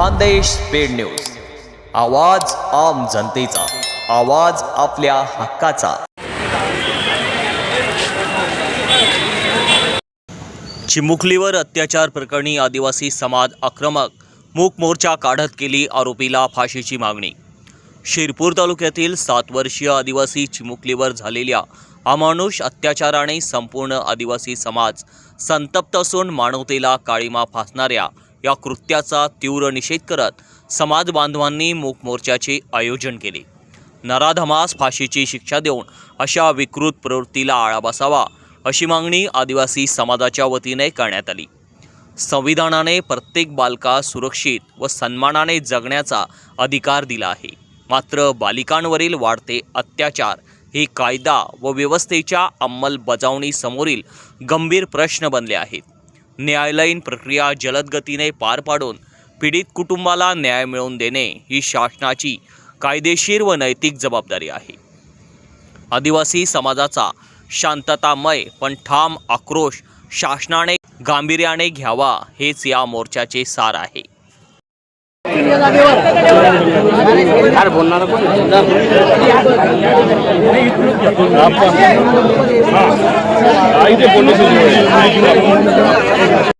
Khandesh paid news. आवाज आम जनतेचा. आवाज आपल्या हक्काचा. चिमुकलीवर अत्याचार प्रकरणी आदिवासी समाज आक्रमक. मूक मोर्चा काढत केली आरोपीला फाशीची मागणी. शिरपूर तालुक्यातील सात वर्षीय आदिवासी चिमुकलीवर झालेल्या अमानुष अत्याचाराने संपूर्ण आदिवासी समाज संतप्त असून मानवतेला काळीमा फासणाऱ्या या कृत्याचा तीव्र निषेध करत समाज बांधवांनी मूक मोर्चाचे आयोजन केले. नराधमास फाशीची शिक्षा देऊन अशा विकृत प्रवृत्तीला आळा बसावा अशी मागणी आदिवासी समाजाच्या वतीने करण्यात आली. संविधानाने प्रत्येक बालकास सुरक्षित व सन्मानाने जगण्याचा अधिकार दिला आहे. मात्र बालिकांवरील वाढते अत्याचार हे कायदा व व्यवस्थेच्या अंमलबजावणीसमोरील गंभीर प्रश्न बनले आहेत. न्यायालयीन प्रक्रिया जलद गतीने पार पाडून पीडित कुटुंबाला न्याय मिळवून देणे ही शासनाची कायदेशीर व नैतिक जबाबदारी आहे. आदिवासी समाजाचा शांततामय पण ठाम आक्रोश शासनाने गांभीर्याने घ्यावा हेच या मोर्चाचे सार आहे. बोलणार कोण पीछे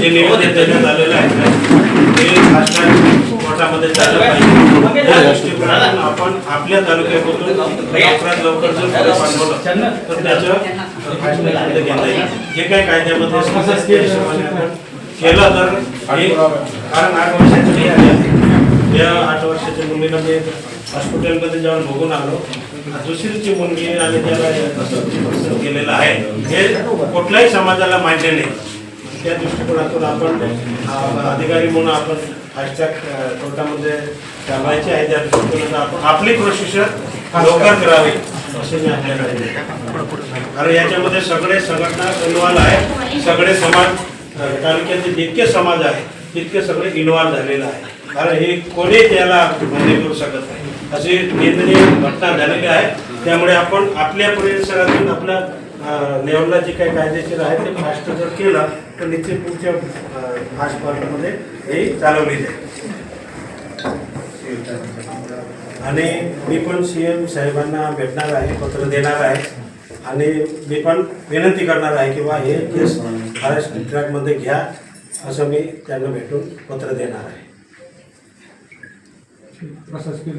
जे निवेदन देण्यात आलेलं आहे. ते खासदार कोर्टामध्ये झालं पाहिजे. त्या दृष्टिकोनातून आपण आपल्या तालुक्यामधून लवकरात लवकर जर पुढे पाठवलं तर त्याचं फायदा घेता येईल. जे काही कायद्यामध्ये सांगितलं त्या हिशोबाने आपण केलं तर हे कारण आठ वर्षाची या आठ वर्षाच्या मुलीला मी हॉस्पिटलमध्ये जेव्हा बघून आलो. दुसरीची मुलगी आणि त्याला केलेलं आहे हे कुठल्याही समाजाला मान्य नाही. त्या दृष्टिकोनातून आपण अधिकारी म्हणून आपण आजच्या कोर्टामध्ये चालवायचे आहे. त्या दृष्टिकोनातून आपण आपली प्रोसिजर लवकर करावी असे मी आपल्याकडे कारण याच्यामध्ये सगळे संघटना इन्व्हॉल्व आहे सगळे समाज तालुक्याचे जितके समाज आहे तितके सगळे इन्व्हॉल्व झालेलं आहे कारण हे कोणी त्याला बंदी करू शकत नाही. असे निंदनीय घटना झालेली आहे त्यामुळे आपण आपल्या परिसरातून आपल्या लेवलला जे काही कायदेशीर आहे ते फास्ट जर केलं तर निश्चित पुढच्या फास्ट कोर्टामध्ये हे चालवली जाईल. आणि मी पण सी एम साहेबांना भेटणार आहे पत्र देणार आहे. आणि मी पण विनंती करणार आहे की बा हे केस फॉरेस्ट ट्रॅकमध्ये घ्या. असं मी त्यांना भेटून पत्र देणार आहे. प्रशासकीय